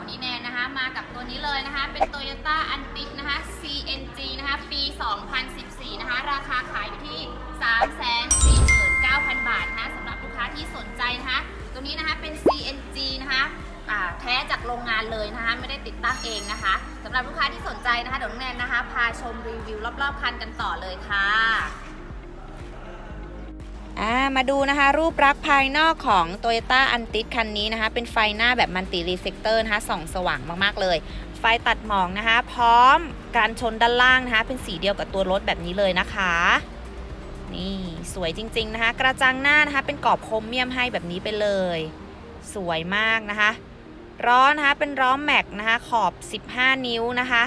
วันนี้แนนนะคะ มากับตัวนี้เลยนะคะ เป็น Toyota a n t i s นะคะ CNG นะคะ ปี 2014 นะคะ ราคาขายอยู่ที่ 349,000 บาทนะคะสำหรับลูกค้าที่สนใจนะคะ ตัวนี้นะคะเป็น CNG นะคะแท้จากโรงงานเลยนะคะ ไม่ได้ติดตั้งเองนะคะสำหรับลูกค้าที่สนใจนะคะเดี๋ยวน้องแนนนะคะ พาชมรีวิวรอบๆคันกันต่อเลยค่ะ อ่ามาดูนะคะรูปลักษณ์ภายนอกของ Toyota a n t i s คันนี้นะคะ เป็นไฟหน้าแบบมัลติรีเฟกเตอร์นะคะส่องสว่างมากๆเลย ไฟตัดหมอกนะคะ พร้อมการชนด้านล่างนะคะ เป็นสีเดียวกับตัวรถแบบนี้เลยนะคะ นี่สวยจริง ๆนะคะ กระจังหน้านะคะ เป็นกรอบโครเมียมให้แบบนี้ไปเลย สวยมากนะคะล้อนะคะเป็นล้อแม็กนะคะขอบ 15 นิ้วนะคะ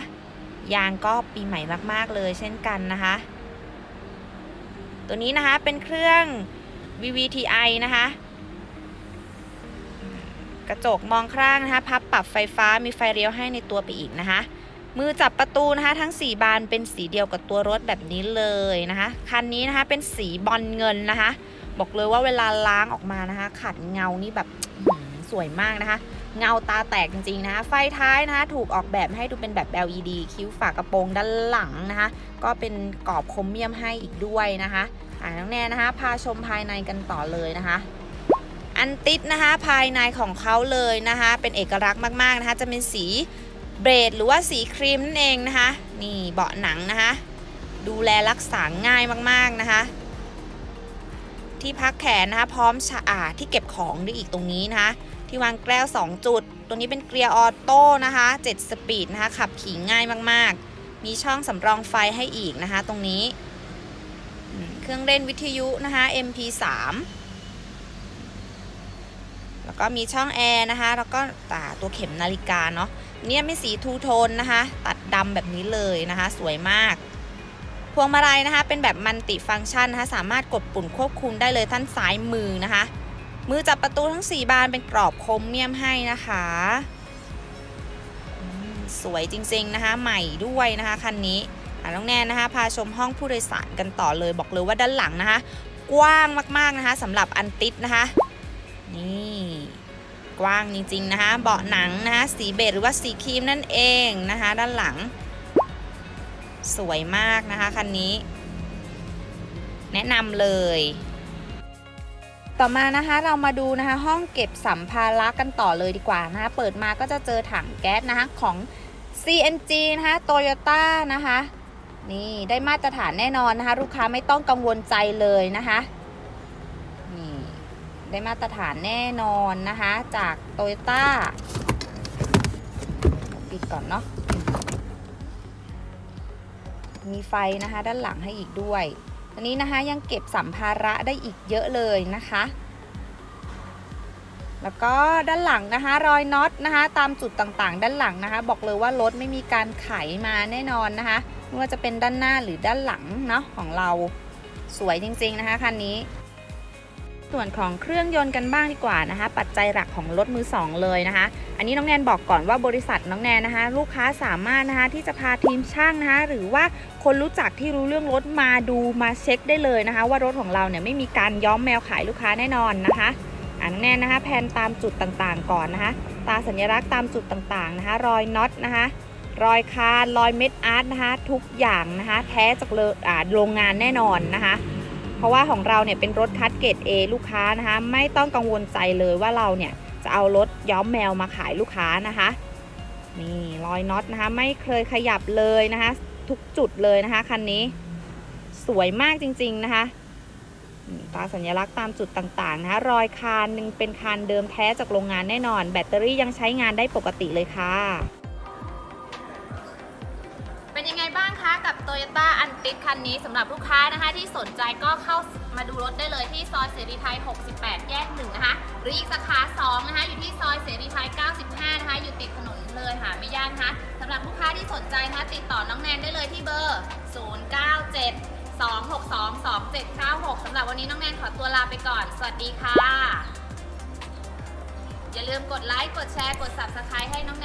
ยางก็ปีใหม่มากๆเลยเช่นกันนะคะ ตัวนี้นะคะเป็นเครื่อง VVTi นะคะ กระจกมองข้างนะคะพับปรับไฟฟ้ามีไฟเลี้ยวให้ในตัวไปอีกนะคะ มือจับประตูนะคะทั้ง 4 บานเป็นสีเดียวกับตัวรถแบบนี้เลยนะคะ คันนี้นะคะเป็นสีบอลเงินนะคะ บอกเลยว่าเวลาล้างออกมานะคะขัดเงานี่แบบสวยมากนะคะ เงาตาแตกจริงๆนะคะไฟท้ายนะคะถูกออกแบบให้ดูเป็นแบบ LED คิ้วฝากระโปรงด้านหลังนะคะก็เป็นกรอบครเมียมให้อีกด้วยนะคะอ่าน้องแนนนะคะพาชมภายในกันต่อเลยนะคะอันติดนะคะภายในของเขาเลยนะคะเป็นเอกลักษณ์มากๆนะคะจะเป็นสีเบรดหรือว่าสีครีมนั่นเองนะคะนี่เบาะหนังนะคะดูแลรักษาง่ายมากๆนะคะ ที่พักแขนนะคะพร้อมชะอาที่เก็บของด้วยอีกตรงนี้นะคะ ที่วางแก้ว 2 จุดตัวนี้เป็นเกียร์ออโต้นะคะ7สปีดนะคะขับขี่ง่ายมากๆ มีช่องสำรองไฟให้อีกนะคะ ตรงนี้ เครื่องเล่นวิทยุนะคะ MP3 แล้วก็มีช่องแอร์นะคะ แล้วก็ตาตัวเข็มนาฬิกาเนาะเนี่ยไม่สีทูโทนนะคะ ตัดดำแบบนี้เลยนะคะ สวยมาก วงมาลัยนะคะ เป็นแบบมัลติฟังก์ชันนะคะ สามารถกดปุ่มควบคุมได้เลยท่านซ้ายมือนะคะ มือจับประตูทั้ง 4 บานเป็นกรอบโครเมียมให้นะคะสวยจริงๆนะคะ ใหม่ด้วยนะคะคันนี้อะน้องแนนนะคะ พาชมห้องผู้โดยสารกันต่อเลยบอกเลยว่าด้านหลังนะคะ กว้างมากๆนะคะสำหรับอันติดนะคะ นี่กว้างจริงๆนะคะ เบาะหนังนะคะ สีเบจหรือว่าสีครีมนั่นเองนะคะ ด้านหลัง สวยมากนะคะคันนี้ แนะนำเลยต่อมานะคะเรามาดูนะคะห้องเก็บสัมภาระกันต่อเลยดีกว่านะคะเปิดมาก็จะเจอถังแก๊สนะคะของ CNG นะคะ Toyota นะคะนี่ได้มาตรฐานแน่นอนนะคะลูกค้าไม่ต้องกังวลใจเลยนะคะนี่ได้มาตรฐานแน่นอนนะคะจาก Toyota ปิดก่อนเนาะ มีไฟนะคะด้านหลังให้อีกด้วยอันนี้นะคะยังเก็บสัมภาระได้อีกเยอะเลยนะคะ แล้วก็ด้านหลังนะคะรอยน็อตนะคะตามจุดต่างๆ ด้านหลังนะคะ บอกเลยว่ารถไม่มีการไขมาแน่นอนนะคะไม่ว่าจะเป็นด้านหน้าหรือด้านหลังเนาะของเราสวยจริงๆนะคะคันนี้ ส่วนของเครื่องยนต์กันบ้างดีกว่านะคะ ปัจจัยหลักของรถมือสองเลยนะคะ อันนี้น้องแนนบอกก่อนว่าบริษัทน้องแนนนะคะ ลูกค้าสามารถนะคะที่จะพาทีมช่างนะคะหรือว่าคนรู้จักที่รู้เรื่องรถมาดูมาเช็คได้เลยนะคะ ว่ารถของเราเนี่ยไม่มีการย้อมแมวขายลูกค้าแน่นอนนะคะอ่าน้องแนนนะคะแพนตามจุดต่างๆ ก่อนนะคะ ตาสัญลักษณ์ตามจุดต่างๆนะคะ รอยน็อตนะคะ รอยคานรอยเม็ดอาร์ตนะคะ ทุกอย่างนะคะ แท้จากเลอโรงงานแน่นอนนะคะ เพราะว่าของเราเนี่ยเป็นรถคัดเกรด A ลูกค้านะคะ ไม่ต้องกังวลใจเลยว่าเราเนี่ยจะเอารถย้อมแมวมาขายลูกค้านะคะนี่รอยน็อตนะคะ ไม่เคยขยับเลยนะคะ ทุกจุดเลยนะคะคันนี้ สวยมากจริง ๆนะคะตาสัญลักษณ์ตามจุดต่างๆนะคะ รอยคานหนึ่งเป็นคานเดิมแท้จากโรงงานแน่นอน แบตเตอรี่ยังใช้งานได้ปกติเลยค่ะ ถ้างคะกับ Toyota a n t i s คันนี้สำหรับลูกค้านะคะที่สนใจก็เข้ามาดูรถได้เลยที่ซอยเสรีไทย 68 แยก 1 นะคะ หรืออีกสาขา 2 นะคะ อยู่ที่ซอยเสรีไทย 95 นะคะ อยู่ติดถนนเลยหาไม่ยากนะคะสำหรับลูกค้าที่สนใจนะคะติดต่อน้องแนนได้เลยที่เบอร์ 097 262 2796สำหรับวันนี้น้องแนนขอตัวลาไปก่อน สวัสดีค่ะ อย่าลืมกดไลค์ กดแชร์ กด Subscribe ให้น้อง